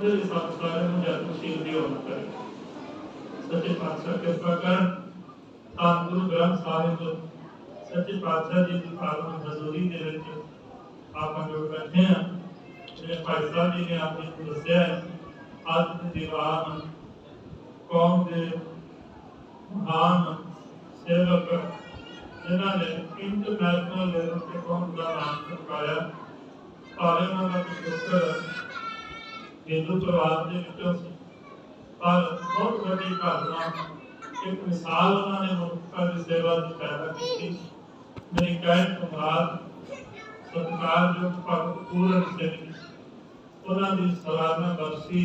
ਉਹਦੇ ਲਈ ਸਾਨੂੰ ਸਾਰਿਆਂ ਨੂੰ ਜਤਨਸ਼ੀਲ ਦੀ ਹੋਣਾ ਕਰੇ। ਸੱਚੇ ਪਾਤਸ਼ਾਹ ਕਿਰਪਾ ਕਰਨ ਤਾਂ ਗੁਰੂ ਗ੍ਰੰਥ ਸਾਹਿਬ ਸੱਚੇ ਪਾਤਸ਼ਾਹ ਜੀ ਦੀ ਪਾਵਨ ਹਜ਼ੂਰੀ ਦੇ ਵਿੱਚ ਆਪਾਂ ਜੋ ਬੈਠੇ ਹਾਂ ਜਿਹੜੇ ਭਾਈ ਸਾਹਿਬ ਜੀ ਨੇ ਆਪਣੇ ਨੂੰ ਦੱਸਿਆ ਹੈ, ਅੱਜ ਦੇ ਦੀਵਾਨ ਕੌਮ ਦੇ ਮਹਾਨ ਸੇਵਕ ਜਿਨ੍ਹਾਂ ਨੇ ਇੰਟਰਨੈਸ਼ਨਲ ਲੈਵਲ ਤੇ ਕੌਮ ਦਾ ਨਾਮ ਚਮਕਾਇਆ ਭਾਵੇਂ ਉਹਨਾਂ ਦਾ ਪੁੱਤਰ ਹਿੰਦੂ ਪਰਿਵਾਰ ਦੇ ਵਿੱਚੋਂ ਸੀ ਪਰ ਬਹੁਤ ਵੱਡੀ ਘਟਨਾ ਇੱਕ ਮਿਸਾਲ ਉਹਨਾਂ ਨੇ ਮਨੁੱਖਤਾ ਦੀ ਸੇਵਾ ਦੀ ਪੈਦਾ ਕੀਤੀ। ਮੇਰੀ ਕਹਿਣ ਤੋਂ ਸਤਿਕਾਰਯੋਗ ਭਗਤ ਪੂਰਨ ਸਿੰਘ ਉਹਨਾਂ ਦੀ ਸਾਲਾਨਾ ਬਰਸੀ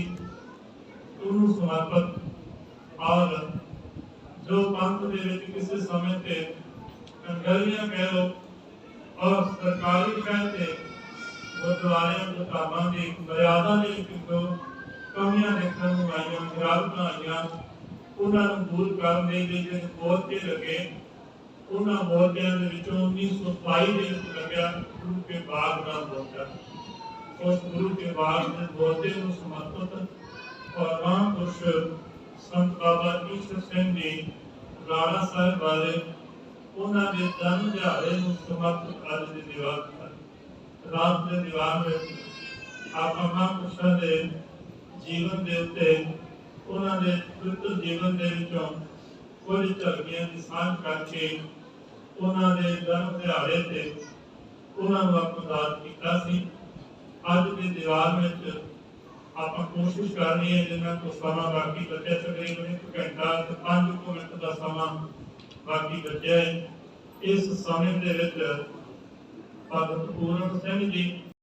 ਉਹਨੂੰ ਸਮਰਪਿਤ ਔਰ ਜੋ ਪੰਥ ਦੇ ਵਿੱਚ ਕਿਸੇ ਸਮੇਂ ਤੇ ਕੰਗਲੀਆਂ ਕਹਿ ਲੋ ਔਰ ਸਰਕਾਰੀ ਕਹਿ ਤੇ ਗੁਰਦੁਆਰਿਆਂ ਦੇ ਕਾਮਾਂ ਦੀ, ਮਰਿਆਦਾ ਦੇ ਵਿੱਚ ਜੋ ਕਮੀਆਂ ਦੇਖਣ ਨੂੰ ਆਈਆਂ ਗਿਰਾਵਟਾਂ ਆਈਆਂ ਉਹਨਾਂ ਨੂੰ ਦੂਰ ਕਰਨ ਦੇ ਲਈ ਜਿਹੜੇ ਮੋਰਚੇ ਲੱਗੇ। ਉਹਨਾਂ ਮੋਰਚਿਆਂ ਦੇ ਵਿੱਚੋਂ 1922 ਦੇ ਵਿੱਚ ਲੱਗਿਆ ਗੁਰੂ ਕੇ ਬਾਗ ਦਾ ਮੋਰਚਾ ਉਸ ਗੁਰੂ ਕੇ ਬਾਗ ਦੇ ਮੋਰਚੇ ਨੂੰ ਸਮਰਪਿਤ ਔਰ ਮਹਾਂਪੁਰਸ਼ ਸੰਤ ਬਾਬਾ ਈਸ਼ਰ ਸਿੰਘ ਜੀ ਰਾਣਾ ਸਾਹਿਬ ਬਾਰੇ ਉਹਨਾਂ ਦੇ ਜਨਮ ਦਿਹਾੜੇ ਨੂੰ ਸਮਰਪਿਤ ਅੱਜ ਦੇ ਦੀਵਾਨ ਰਾਤ ਦੇ ਦੀਵਾਨ ਵਿੱਚ ਆਪਾਂ ਮਹਾਂਪੁਰਸ਼ਾਂ ਦੇ ਜੀਵਨ ਦੇ ਉੱਤੇ ਉਹਨਾਂ ਦੇ ਪਵਿੱਤਰ ਜੀਵਨ ਦੇ ਵਿੱਚੋਂ ਕੁਝ ਝਲਕੀਆਂ ਦੀ ਸਾਂਝ ਕਰਕੇ ਉਹਨਾਂ ਦੇ ਜਨਮ ਦਿਹਾੜੇ ਤੇ ਉਹਨਾਂ ਨੂੰ ਆਪਾਂ ਕੀਤਾ ਸੀ। ਅੱਜ ਦੇ ਦੀਵਾਨ ਵਿੱਚ ਆਪਾਂ ਕੋਸ਼ਿਸ਼ ਕਰਨੀ ਹੈ ਜਿੰਨਾ ਕੋ ਸਮਾਂ ਬਾਕੀ ਬਚਿਆ, ਤਕਰੀਬਨ ਇੱਕ ਘੰਟਾ ਤੇ 5 ਮਿੰਟ ਦਾ ਸਮਾਂ ਬਾਕੀ ਬਚਿਆ ਹੈ। ਇਸ ਸਮੇਂ ਦੇ ਵਿੱਚ ਭਗਤ ਪੂਰਨ ਸਿੰਘ ਜੀ।